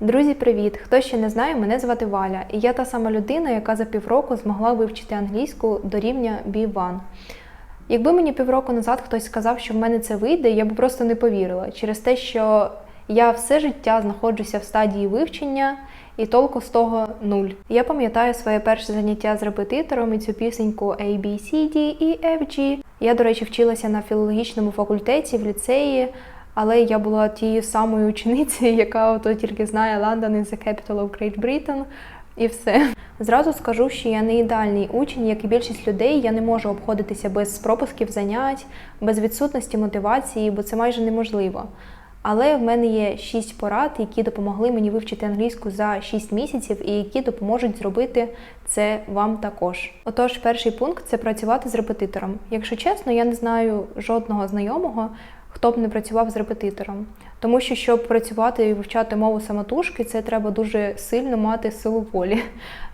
Друзі, привіт! Хто ще не знає, мене звати Валя, і я та сама людина, яка за півроку змогла вивчити англійську до рівня B1. Якби мені півроку назад хтось сказав, що в мене це вийде, я б просто не повірила через те, що я все життя знаходжуся в стадії вивчення, і толку з того нуль. Я пам'ятаю своє перше заняття з репетитором і цю пісеньку A, B, C, D, E, F, G. Я, до речі, вчилася на філологічному факультеті в ліцеї, але я була тією самою ученицею, яка ото тільки знає London is the capital of Great Britain, і все. Зразу скажу, що я не ідеальний учень, як і більшість людей, я не можу обходитися без пропусків занять, без відсутності мотивації, бо це майже неможливо. Але в мене є шість порад, які допомогли мені вивчити англійську за 6 місяців і які допоможуть зробити це вам також. Отож, перший пункт це працювати з репетитором. Якщо чесно, я не знаю жодного знайомого, хто б не працював з репетитором. Тому що, щоб працювати і вивчати мову самотужки, це треба дуже сильно мати силу волі.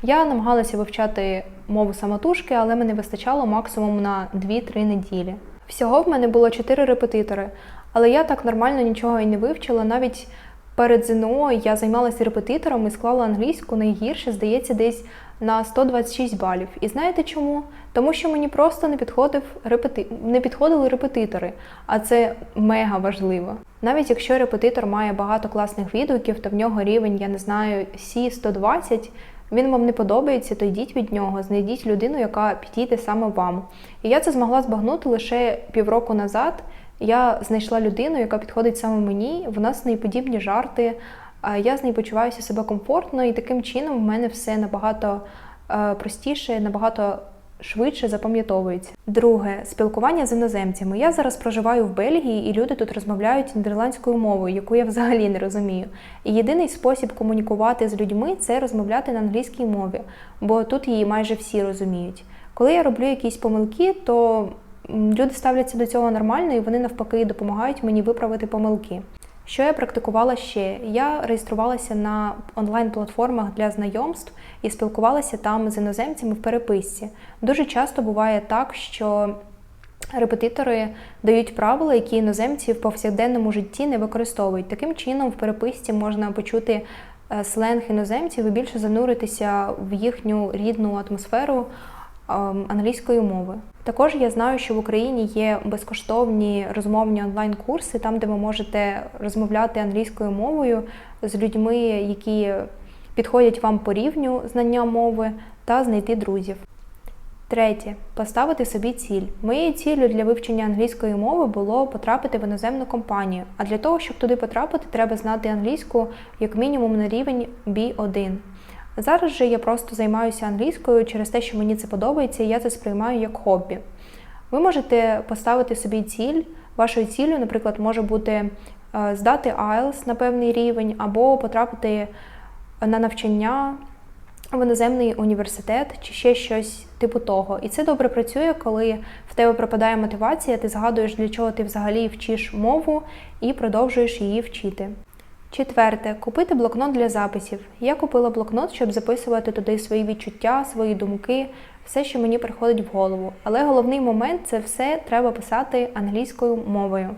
Я намагалася вивчати мову самотужки, але мене вистачало максимум на 2-3 неділі. Всього в мене було 4 репетитори, але я так нормально нічого і не вивчила. Навіть перед ЗНО я займалася репетитором і склала англійську найгірше, здається, десь на 126 балів. І знаєте чому? Тому що мені просто не підходив репети... не підходили репетитори, а це мега важливо. Навіть якщо репетитор має багато класних відгуків, то в нього рівень, я не знаю, C120, він вам не подобається, то йдіть від нього, знайдіть людину, яка підійде саме вам. І я це змогла збагнути лише півроку назад. Я знайшла людину, яка підходить саме мені. В нас неподібні жарти. Я з нею почуваюся себе комфортно, і таким чином в мене все набагато е, простіше, набагато швидше запам'ятовується. Друге спілкування з іноземцями. Я зараз проживаю в Бельгії, і люди тут розмовляють нідерландською мовою, яку я взагалі не розумію. І єдиний спосіб комунікувати з людьми це розмовляти на англійській мові, бо тут її майже всі розуміють. Коли я роблю якісь помилки, то люди ставляться до цього нормально і вони навпаки допомагають мені виправити помилки. Що я практикувала ще? Я реєструвалася на онлайн-платформах для знайомств і спілкувалася там з іноземцями в переписці. Дуже часто буває так, що репетитори дають правила, які іноземці в повсякденному житті не використовують. Таким чином, в переписці можна почути е, сленг іноземців і більше зануритися в їхню рідну атмосферу англійської мови. Також я знаю, що в Україні є безкоштовні розмовні онлайн-курси, там, де ви можете розмовляти англійською мовою з людьми, які підходять вам по рівню знання мови, та знайти друзів. Третє поставити собі ціль. Моєю ціллю для вивчення англійської мови було потрапити в іноземну компанію. А для того, щоб туди потрапити, треба знати англійську як мінімум на рівень B1. Зараз же я просто займаюся англійською через те, що мені це подобається, і я це сприймаю як хобі. Ви можете поставити собі ціль. Вашою ціллю, наприклад, може бути е, здати IELTS на певний рівень, або потрапити на навчання в іноземний університет чи ще щось типу того. І це добре працює, коли в тебе пропадає мотивація, ти згадуєш, для чого ти взагалі вчиш мову і продовжуєш її вчити. Четверте купити блокнот для записів. Я купила блокнот, щоб записувати туди свої відчуття, свої думки, все, що мені приходить в голову. Але головний момент це все треба писати англійською мовою.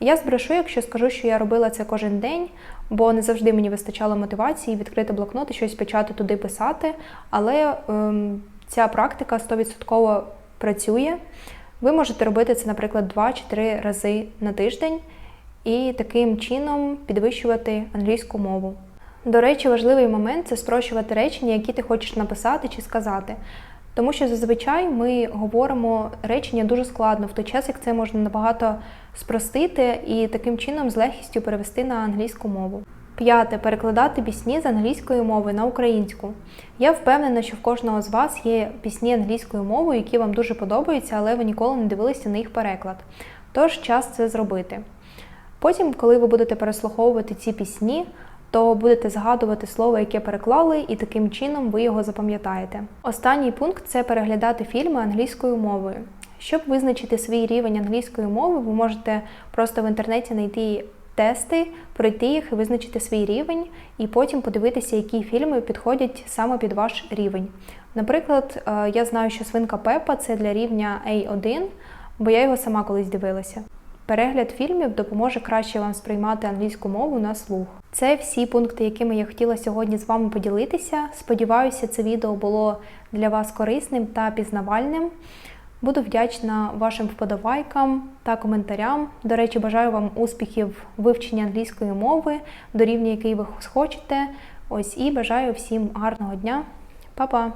Я збрешу, якщо скажу, що я робила це кожен день, бо не завжди мені вистачало мотивації відкрити блокнот і щось почати туди писати. Але ем, ця практика 100% працює. Ви можете робити це, наприклад, 2 чи 3 рази на тиждень і таким чином підвищувати англійську мову. До речі, важливий момент це спрощувати речення, які ти хочеш написати чи сказати. Тому що зазвичай ми говоримо речення дуже складно, в той час як це можна набагато спростити і таким чином з легкістю перевести на англійську мову. П'яте перекладати пісні з англійської мови на українську. Я впевнена, що в кожного з вас є пісні англійською мовою, які вам дуже подобаються, але ви ніколи не дивилися на їх переклад. Тож час це зробити. Потім, коли ви будете переслуховувати ці пісні, то будете згадувати слово, яке переклали, і таким чином ви його запам'ятаєте. Останній пункт це переглядати фільми англійською мовою. Щоб визначити свій рівень англійської мови, ви можете просто в інтернеті знайти тести, пройти їх і визначити свій рівень, і потім подивитися, які фільми підходять саме під ваш рівень. Наприклад, е, я знаю, що свинка Пепа це для рівня A1, бо я його сама колись дивилася. Перегляд фільмів допоможе краще вам сприймати англійську мову на слух. Це всі пункти, якими я хотіла сьогодні з вами поділитися. Сподіваюся, це відео було для вас корисним та пізнавальним. Буду вдячна вашим вподобайкам та коментарям. До речі, бажаю вам успіхів в вивченні англійської мови до рівня, який ви хочете. Ось і бажаю всім гарного дня. Па-па!